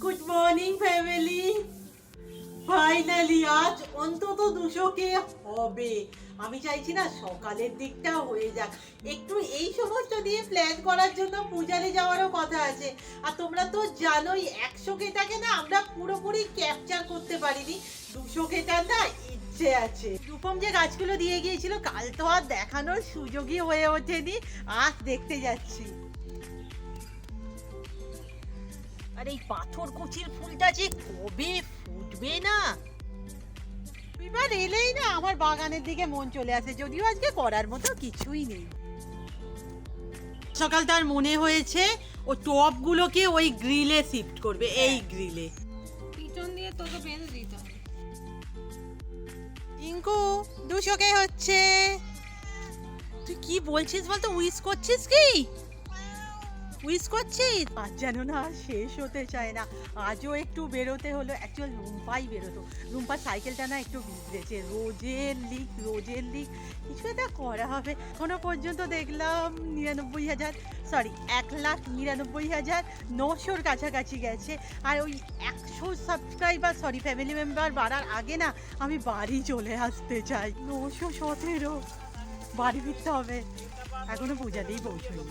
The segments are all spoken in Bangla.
গুড মর্নিং ফ্যামিলি ফাইনালি আজ অন্তত দুশো কে হবে। আমি চাইছি না সকালের দিকটা হয়ে যাক। একটু এই সমস্ত দিয়ে প্ল্যান করার জন্য পূজালে যাওয়ারও কথা আছে। আর তোমরা তো জানোই, একশো কেটাকে না আমরা পুরোপুরি ক্যাপচার করতে পারিনি। দুশো কেটার না ইচ্ছে আছে। রূপম যে গাছগুলো দিয়ে গিয়েছিল, কাল তো আর দেখানোর সুযোগই হয়ে ওঠেনি। আজ দেখতে যাচ্ছি। আর এই পাথর কুচির ফুলটা যে কবে ফুটবে না? এবার এলেই না আমার বাগানের দিকে মন চলে আসে যদিও আজকে করার মতো কিছুই নেই। সকাল তার মনে হয়েছে ও টপগুলোকে ওই গ্রিলে শিফট করবে এই গ্রিলে। পিছন দিয়ে তোকে বেঁধে দিতে হবে। টিঙ্কু দুশোকে হচ্ছে। তুই কি বলছিস বলতো উইস করছিস কি? উইস করছিস? আজ যেন না শেষ হতে চায় না। আজও একটু বেরোতে হলো অ্যাকচুয়াল রুম্পাই বেরোতো। রুম্পার সাইকেলটা না একটু বিগড়েছে। রোজের লিক রোজের লিক কিছু একটা করা হবে। এখনও পর্যন্ত দেখলাম নিরানব্বই হাজার সরি এক লাখ নিরানব্বই হাজার নশোর কাছাকাছি গেছে। আর ওই একশো সাবস্ক্রাইবার সরি ফ্যামিলি মেম্বার বাড়ার আগে না আমি বাড়ি চলে আসতে চাই। নশো সতেরো, বাড়ি ফিরতে হবে। এখনও পূজাতেই পৌঁছইনি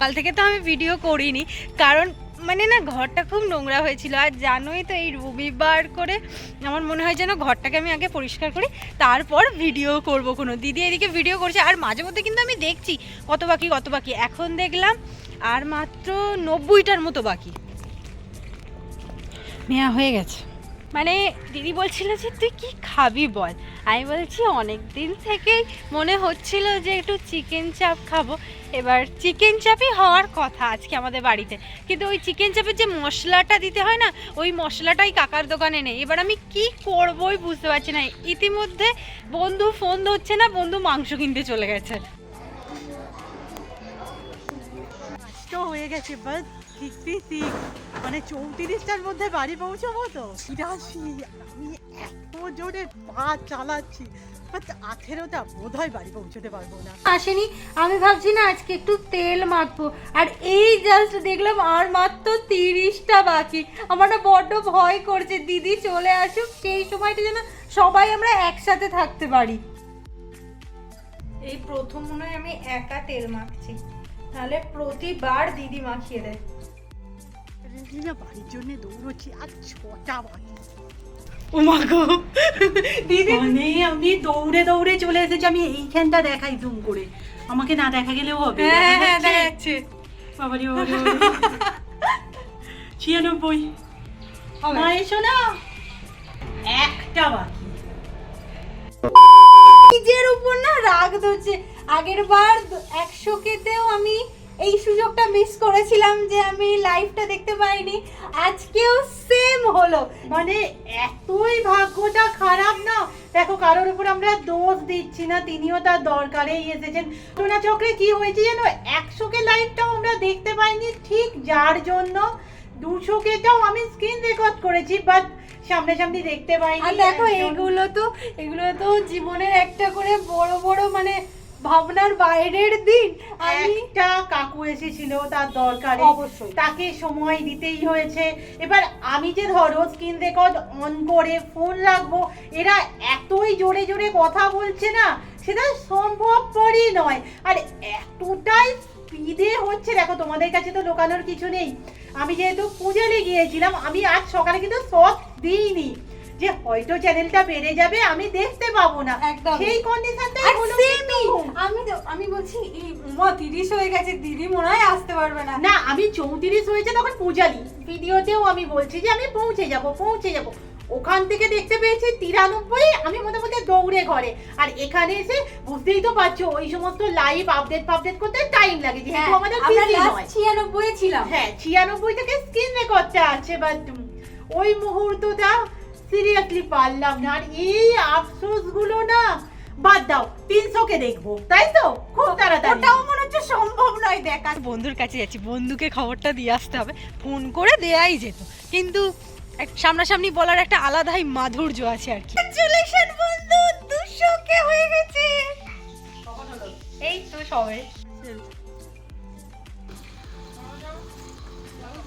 কাল থেকে তো আমি ভিডিও করিনি। কারণ মানে না, ঘরটা খুব নোংরা হয়েছিল। আর জানোই তো, এই রবিবার করে আমার মনে হয় যেন ঘরটাকে আমি আগে পরিষ্কার করি, তারপর ভিডিও করব কোনো। দিদি এদিকে ভিডিও করছে, আর মাঝে মধ্যে কিন্তু আমি দেখছি কত বাকি কত বাকি। এখন দেখলাম, আর মাত্র নব্বইটার মতো বাকি। নেওয়া হয়ে গেছে। মানে দিদি বলছিল যে, তুই কি খাবি বল? আমি বলছি, অনেক দিন থেকেই মনে হচ্ছিল যে একটু চিকেন চাপ খাব। এবার চিকেন চাপই হওয়ার কথা আজকে আমাদের বাড়িতে। কিন্তু ওই চিকেন চাপের যে মশলাটা দিতে হয় না, ওই মশলাটাই কাকার দোকানে নেই। এবার আমি কি করবোই বুঝতে পারছি না। ইতিমধ্যে বন্ধু ফোন ধরছে না, বন্ধু মাংস কিনতে চলে গেছে। হয়ে গেছে সিক্সটি সিক্স মানে চৌত্রিশটার মধ্যে বাড়ি পৌঁছবো তো? বিরাশি আমি এত জোরে পা চালাচ্ছি আঠেরোটা বোধ হয় বাড়ি পৌঁছতে পারব না। আসেনি আমি ভাবছি না আজকে একটু তেল মাখবো আর এই জাস্ট দেখলাম আর মাত্র তিরিশটা বাকি। আমার না বড্ড ভয় করছে দিদি চলে আসুক সেই সময়টা যেন সবাই আমরা একসাথে থাকতে পারি। এই প্রথম মনে হয় আমি একা তেল মাখছি তাহলে প্রতিবার দিদি মাখিয়ে দেয়। না বাড়ির জন্য দৌড়চ্ছি আর ছটা বাকি ও মা গো। দিদি মানে আমি দৌড়ে দৌড়ে চলে এসেছি আমি এইখানটা দেখাই জুম করে। আমাকে না দেখা গেলেও হবে। হ্যাঁ হ্যাঁ দেখা দেখা যাচ্ছে? যাচ্ছে বাবারে বাবারে বাবারে। ছিয়ানব্বই। মা এসো না। একটা বাকি। নিজের উপর না রাগ ধরছে। আগের বার একশো কেতেও আমি এই সুযোগটা মিস করেছিলাম যে আমি লাইভটা দেখতে পাইনি। আজকেও সেম হলো। মানে এতই ভাগ্যটা খারাপ না। দেখো কারোর উপর আমরা দোষ দিচ্ছি না তিনিও তার দরকারেই এসেছেন। টোনা চক্রে কি হয়েছে জানো একশো কে লাইভটাও আমরা দেখতে পাইনি ঠিক যার জন্য। দুশো কেটাও আমি স্ক্রিন রেকর্ড করেছি বাট সামনাসামনি দেখতে পাইনি। আর দেখো এগুলো তো এগুলো তো জীবনের একটা করে বড় বড় মানে ভাবনার বাইরের দিন একটা কাকু এসেছিল তার দরকারে। অবশ্যই। তাকে সময় দিতেই হয়েছে। এবার আমি যে ধরো স্ক্রিন রেকর্ড অন করে ফোন রাখব এরা এতই জোরে জোরে কথা বলছে না সেটা সম্ভবপরই নয়। আর এতটাই স্পিডে হচ্ছে দেখো তোমাদের কাছে তো লোকানোর কিছু নেই। আমি যেহেতু পূজালে গিয়েছিলাম আমি আজ সকালে কিন্তু শখ দিইনি। যে হয়তো চ্যানেলটা বেড়ে যাবে আমি দেখতে পাবো না। সেই কন্ডিশনটাই হলো আমি আমি বলছি এই হয়ে গেছে দিদি মনে হয় আসতে পারবে না। না আমি চৌত্রিশ হয়েছে তখন পূজালি। ভিডিওতেও আমি বলছি যে আমি পৌঁছে যাব পৌঁছে যাব। ওখান থেকে দেখতে পেয়েছি তিরানব্বই আমি মোটামুটি দৌড়ে ঘরে। আর এখানে এসে বুঝতেই তো পারছ ওই সমস্ত লাইভ আপডেট ফাপডেট করতে টাইম লাগে যেহেতু হ্যাঁ, আমাদের last নয়। ছিয়ানব্বই ছিলাম। হ্যাঁ ছিয়ানব্বই থেকে স্ক্রিন রেকর্ডটা আছে বাট ওই মুহূর্তটা সিরিয়াসলি পারলাম না আর এই আফসোসগুলো না বাদ দাও তিনশোকে দেখব তাই তো? খুব তাড়াতাড়ি। ওটাও মনে হচ্ছে সম্ভব নয় দেখা বন্ধুর কাছে যাচ্ছি বন্ধুকে খবরটা দিয়ে আসতে হবে ফোন করে দেয়াই যেত কিন্তু এক- সামনাসামনি বলার একটা আলাদাই মাধুর্য আছে আর কি। কংগ্রাচুলেশন বন্ধু দুশো কে হয়ে গেছে। এই তো সবে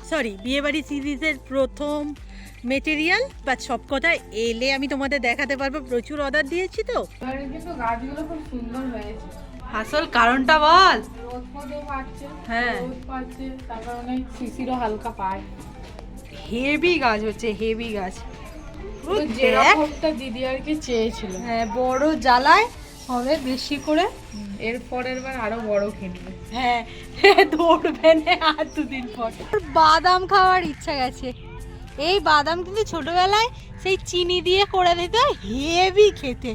সরি বিয়েবাড়ি সিরিজের প্রথম মেটেরিয়াল বা সবকটা এলে আমি তোমাদের দেখাতে পারব। প্রচুর অর্ডার দিয়েছি তো। গাছগুলো খুব সুন্দর হয়েছে আসল কারণটা বল। হ্যাঁ। তারপর অনেক শিশিরও হালকা পায় হেভি গাছ হচ্ছে হেভি গাছ। যেরকমটা দিদি আর কি চেয়েছিল। হ্যাঁ বড় জ্বালায় হবে বেশি করে। এর পরের বার আরও বড় কিনবে হ্যাঁ দৌড়বে না আর দুদিন পর। বাদাম খাওয়ার ইচ্ছা গেছে। এই বাদাম কিন্তু ছোটবেলায় সেই চিনি দিয়ে করে দিত, হেভি খেতে।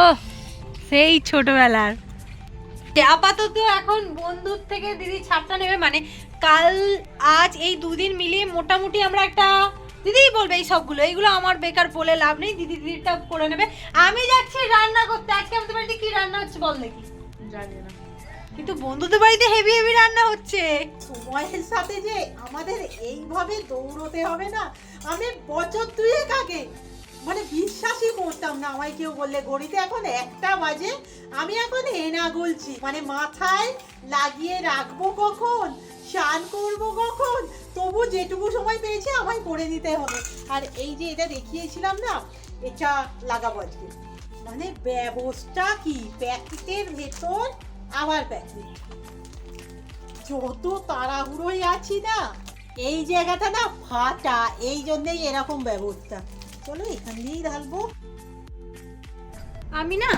ও সেই ছোটবেলার। আপাতত এখন বন্ধুর থেকে দিদি ছাপটা নেবে মানে কাল, আজ এই দুদিন মিলিয়ে মোটামুটি আমরা একটা দিদিই বলবে এই সবগুলো, এইগুলো আমার বেকার বলে লাভ নেই, দিদি দিদিটা করে নেবে। আমি যাচ্ছি রান্না করতে, আজকে আমাদের বাড়িতে কি রান্না হচ্ছে বল দেখি। জানি না। কিন্তু বন্ধুদের বাড়িতে হেভি হেভি রান্না হচ্ছে। সময়ের সাথে যে আমাদের এইভাবে দৌড়তে হবে না, আমি বছর দুয়েক আগে মানে বিশ্বাসই করতাম না, আমায় কেউ বললে, ঘড়িতে এখন একটা বাজে, আমি এখন হেনা গুলছি। মানে মাথায় লাগিয়ে রাখব কখন, স্নান করব কখন, তবু যেটুকু সময় পেয়েছে আমায় করে দিতে হবে। আর এই যে এটা দেখিয়েছিলাম না, এটা লাগাবো আজকে। মানে ব্যবস্থা কি? প্যাকেটের ভেতর আবার প্যাকেট যত তাড়াহুড়োই আছি না, এই জায়গাটা না ফাটা, এই জন্যই এরকম ব্যবস্থা। চলো এখান দিয়েই ঢালবো। আমি না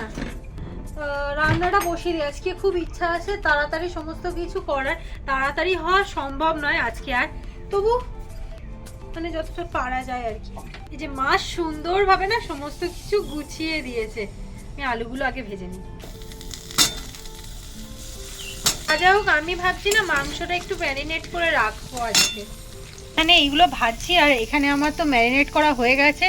রান্নাটা বসিয়ে দিই। আজকে খুব ইচ্ছা আছে তাড়াতাড়ি সমস্ত কিছু করার। তাড়াতাড়ি হওয়া সম্ভব নয় আজকে আর। তবু মানে যতটা পারা যায় আর কি। এই যে মা সুন্দরভাবে না সমস্ত কিছু গুছিয়ে দিয়েছে। আমি আলুগুলো আগে ভেজে নিই। যাই হোক আমি ভাবছি না মাংসটা একটু ম্যারিনেট করে রাখব আজকে। মানে এইগুলো ভাজছি আর এখানে আমার তো ম্যারিনেট করা হয়ে গেছে।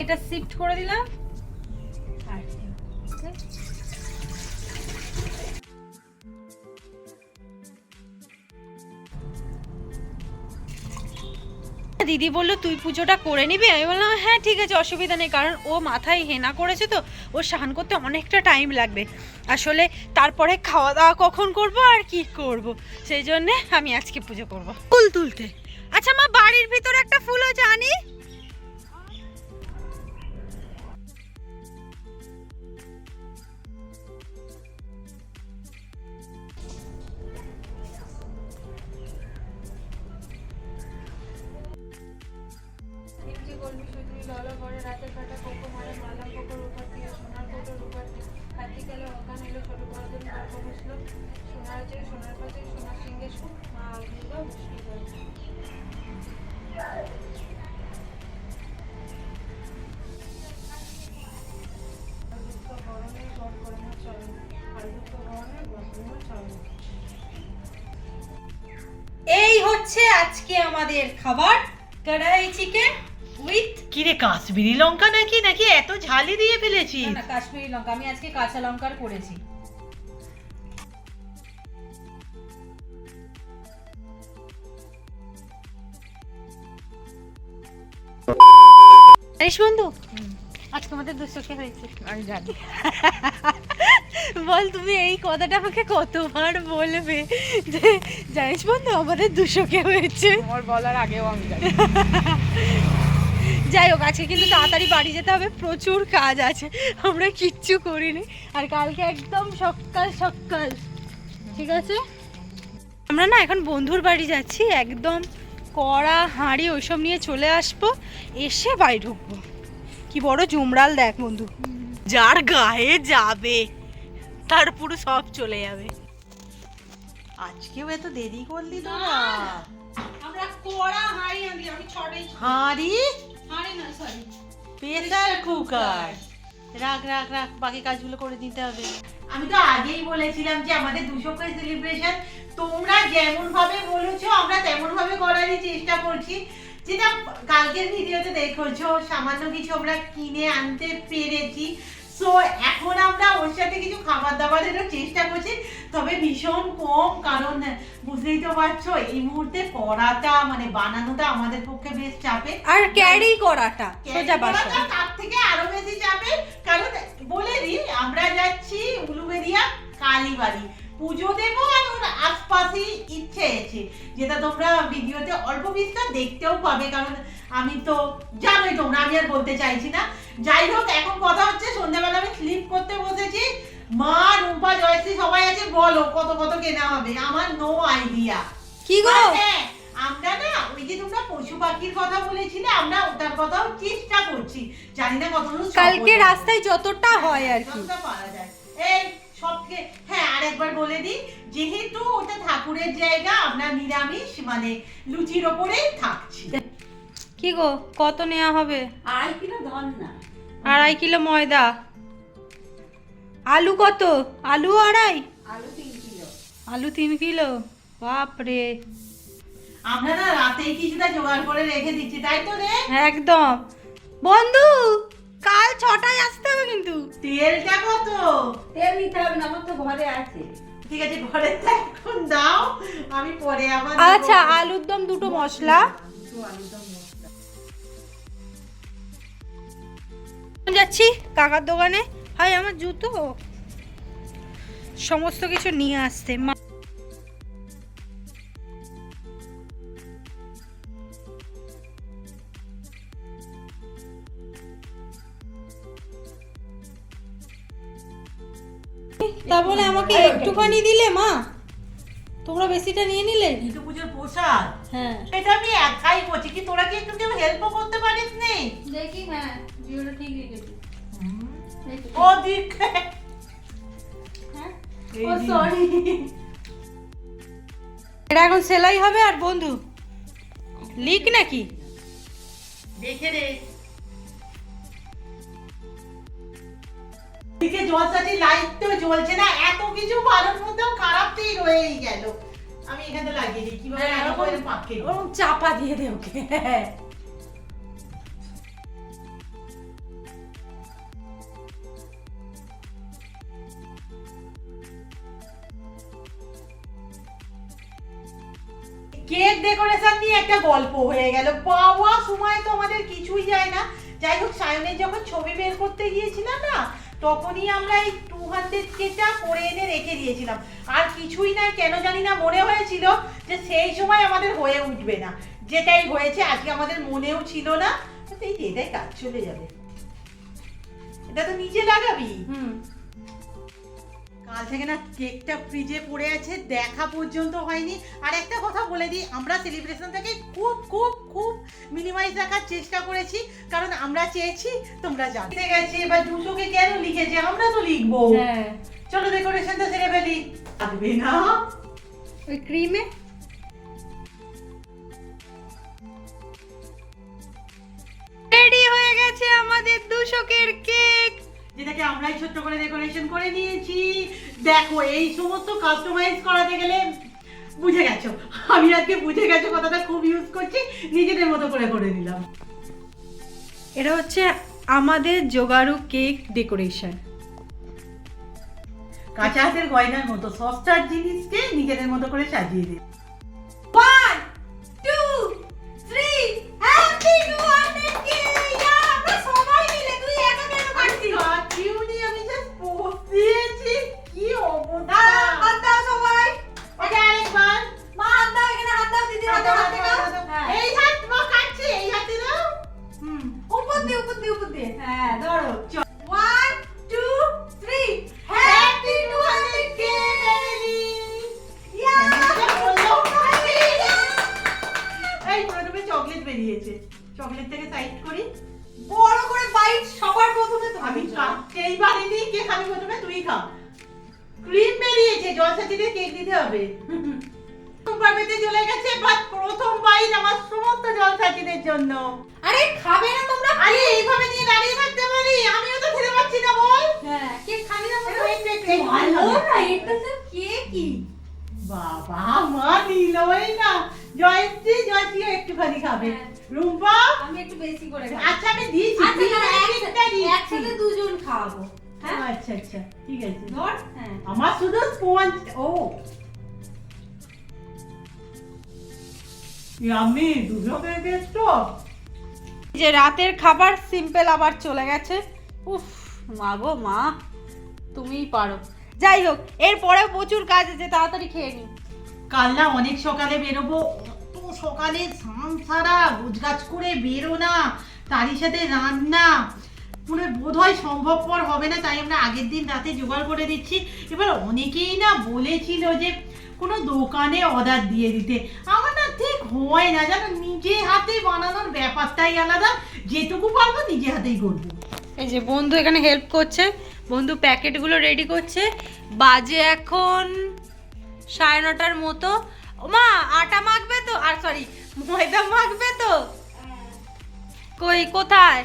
এটা শিফট করে দিলাম। দিদি বলল তুই পুজোটা করে নিবি? আমি বললাম হ্যাঁ ঠিক আছে অসুবিধা নেই কারণ ও মাথায় হেনা করেছে তো ও স্নান করতে অনেকটা টাইম লাগবে। আসলে তারপরে খাওয়া দাওয়া কখন করব আর কি করব? সেই জন্যে আমি আজকে পুজো করব। ফুল তুলতে। আচ্ছা মা বাড়ির ভিতরে একটা ফুলও আছে আজকে আমাদের? খাবার? কড়াই চিকেন উইথ কিরে কাশ্মীরি লঙ্কা নাকি? নাকি এত ঝালি দিয়ে ফেলেছি না কাশ্মীরি লঙ্কা। আমি আজকে কাঁচা লঙ্কার করেছি। জানিস বন্ধু আজকে আমাদের দুশোকে হয়েছে। আমি জানি। বল তুমি এই কথাটা আমাকে কতবার বলবে? যে জানিস বন্ধু আমাদের দুশোকে হয়েছে তোমার বলার আগেও আমি যাই হোক আজকে কিন্তু তাড়াতাড়ি বাড়ি যেতে হবে প্রচুর কাজ আছে আমরা কিচ্ছু করিনি। আর কালকে একদম সকাল সকাল ঠিক আছে? আমরা না এখন বন্ধুর বাড়ি যাচ্ছি একদম কড়া হাঁড়ি ওইসব নিয়ে চলে আসব এসে বাড়ি ঢুকবো। কি বড় জুমরাল দেখ বন্ধু। যার গায়ে যাবে। তার পুরো সব চলে যাবে। আজকেও এত দেরি করলি তোরা আমরা কড়া হাঁড়ি আনলি আমি ছটাই হাঁড়ি? হাঁড়ি না সরি প্রেসার কুকার রাখ রাখ রাখ বাকি কাজগুলো করে দিতে হবে। আমি তো আগেই বলেছিলাম যে আমাদের দুশো কে সেলিব্রেশন তোমরা যেমন ভাবে বলেছ আমরা তেমন ভাবে করারই চেষ্টা করছি। যেটা কালকের ভিডিওতে দেখেছ সামান্য কিছু আমরা কিনে আনতে পেরেছি। সো এখন আমরা ওর সাথে কিছু খাবার দাবারেরও চেষ্টা করছি তবে ভীষণ কম কারণ বুঝতেই তো পারছ এই মুহূর্তে করাটা মানে বানানোটা আমাদের পক্ষে বেশ চাপে আর ক্যারি করাটা সোজা বাসা তার থেকে আরও বেশি চাপে কারণ বলে দিই আমরা যাচ্ছি উলুবেরিয়া কালীবাড়ি। পুজো দেবো আর ওর আশপাশেই ইচ্ছে আছে যেটা তোমরা ভিডিওতে অল্প বিস্তর দেখতেও পাবে কারণ আমি তো জানোই তোমরা আমি আর বলতে চাইছি না। যাই হোক এখন কথা হচ্ছে সন্ধ্যাবেলা আমি স্লিপ করতে বসেছি মা রুম্পা জয়শ্রী সবাই আছে বলো কত কত কেনা হবে? আমার নো আইডিয়া কি গো? হ্যাঁ, আমরা না ওই যে তোমরা পশু পাখির কথা বলেছিলে আমরা ওটার কথাও চেষ্টা করছি। জানি না সফল কালকে রাস্তায় যতটা হয় আর কি। যতটা পারা যায়। এই সবকে হ্যাঁ আরেকবার বলে দিই যেহেতু ওটা ঠাকুরের জায়গা আমরা নিরামিষ মানে লুচির ওপরেই থাকছি। কি গো কত নেওয়া হবে? আড়াই কিলো ধন না। আড়াই কিলো ময়দা। আলু কত? আলু আড়াই? আলু তিন কিলো? বাপরে। আমরা না রাতেই কিছুটা জোগাড় করে রেখে দিচ্ছি তাই তো রে? একদম। বন্ধু কাল ছটায় আসতে হবে কিন্তু। তেলটা কত? তেল নিতে হবে না আমার তো ঘরে আছে। ঠিক আছে ঘরে এখন দাও আমি পরে আবার আচ্ছা আলুর দম দুটো মশলা। যাচ্ছি কাকার দোকানে। হাই আমার জুতো। সমস্ত কিছু নিয়ে আসতে। মা? তোমরা বেশিটা নিয়ে নিলে? ইদু পুজোর প্রসাদ? হ্যাঁ। এটা আমি একাই করছি। কি তোরা কি একটু কেউ হেল্পও করতে পারিস নি? দেখি হ্যাঁ জিওটা ঠিক রেখেছি ও দিক। হ্যাঁ? ও সরি এটা এখন সেলাই হবে আর বন্ধু? লিক নাকি? দেখে রে দিকে জলসাটি লাইট তো জ্বলছে না এত কিছু ভালোর মধ্যেও খারাপটাই রয়েই গেল। আমি এখানে লাগিয়ে দিই কীভাবে হ্যাঁ, লাগাবো ওরকম- ওরকম চাপা দিয়ে দে ওকে। কেক ডেকোরেশন নিয়ে একটা গল্প হয়ে গেল। পাওয়া সময় তো আমাদের কিছুই যায় না। যাই হোক সায়নের যখন ছবি বের করতে গিয়েছিলাম না তখনই আমরা এই টু হান্ড্রেড কেটা করে এনে রেখে দিয়েছিলাম। আর কিছুই না কেন জানি না মনে হয়েছিল যে সেই সময় আমাদের হয়ে উঠবে না। যেটাই হয়েছে, আজকে আমাদের মনেও ছিল না এই এটাই কাজ চলে যাবে। এটা তো নিজে লাগাবি। হুম। কাল থেকে না কেকটা ফ্রিজে পড়ে আছে দেখা পর্যন্ত হয়নি। আর একটা কথা বলে দিই আমরা সেলিব্রেশনটাকে খুব খুব খুব মিনিমাইজ রাখার চেষ্টা করেছি কারণ আমরা চেয়েছি তোমরা জানতে গেছে এবার দুশোকে কেন লিখেছে আমরা তো লিখব। হ্যাঁ। চলো ডেকোরেশনটা সেরে ফেলি। থাকবে না। ওই ক্রিমে রেডি হয়ে গেছে আমাদের দুশোকের কেক যেটাকে আমরাই ছোট্ট করে ডেকোরেশন করে নিয়েছি। দেখো এই সমস্ত কাস্টমাইজ করাতে গেলে বুঝে গেছো। আমি আজকে বুঝে গেছো কথাটা খুব ইউজ করছি নিজেদের মতো করে করে নিলাম। এটা হচ্ছে আমাদের জোগাড়ু কেক ডেকোরেশন কাঁচা হাতের গয়নার মতো সস্তার জিনিসকে নিজেদের মতো করে সাজিয়ে দিই কেকই বাবা মা নিলই না। জয়শ্রী জয়শ্রীও একটুখানি খাবে। হ্যাঁ। রুম্পা? আমি একটু বেশি করে। আচ্ছা আমি দিয়েছি। আচ্ছা, একসাথে- দুজন খাওয়াবো হ্যাঁ? আচ্ছা আচ্ছা। ঠিক আছে। ধর। হ্যাঁ। আমার শুধু স্পঞ্জ ও। আমি প্যাকেট তো যে রাতের খাবার সিম্পল আবার চলে গেছে। উফ মা গো মা। তুমিই পারো। যাই হোক, এরপরেও প্রচুর কাজ আছে, তাড়াতাড়ি খেয়ে নি। কাল না অনেক সকালে বেরোবো, অত সকালে স্নান সারা, গোছগাছ করে বেরো না, তারই সাথে রান্না। মনে বোধ হয় সম্ভবপর হবে না, তাই আমরা আগের দিন রাতে জোগাড় করে দিচ্ছি। এবার অনেকেই না বলেছিল যে কোনো দোকানে অর্ডার দিয়ে দিতে। আমার না ঠিক হয় না, জানো, নিজে হাতে বানানোর ব্যাপারটাই আলাদা, যেটুকু পারব নিজে হাতেই করব। এই যে বন্ধু এখানে হেল্প করছে। বন্ধু প্যাকেটগুলো রেডি করছে। বাজে এখন সাড়ে নটার মতো। মা আটা মাখবে তো? আর সরি ময়দা মাখবে তো? কই কোথায়?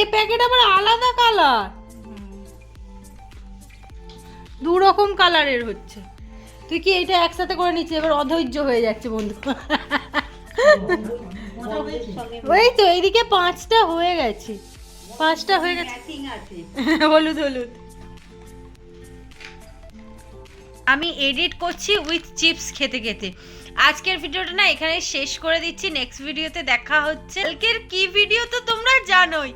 এই প্যাকেট আবার আলাদা কালার। দু রকম কালারের হচ্ছে। তুই কি এটা একসাথে করে নিচ্ছিস? এবার অধৈর্য হয়ে যাচ্ছে বন্ধু। ওই তো, এইদিকে পাঁচটা হয়ে গেছে। পাঁচটা হয়ে গেছে। হলুদ হলুদ। আমি এডিট করছি উইথ চিপস খেতে খেতে। আজকের ভিডিওটা না এখানে শেষ করে দিচ্ছি। নেক্সট ভিডিওতে দেখা হচ্ছে। কালকের কি ভিডিও তো তোমরা জানোই।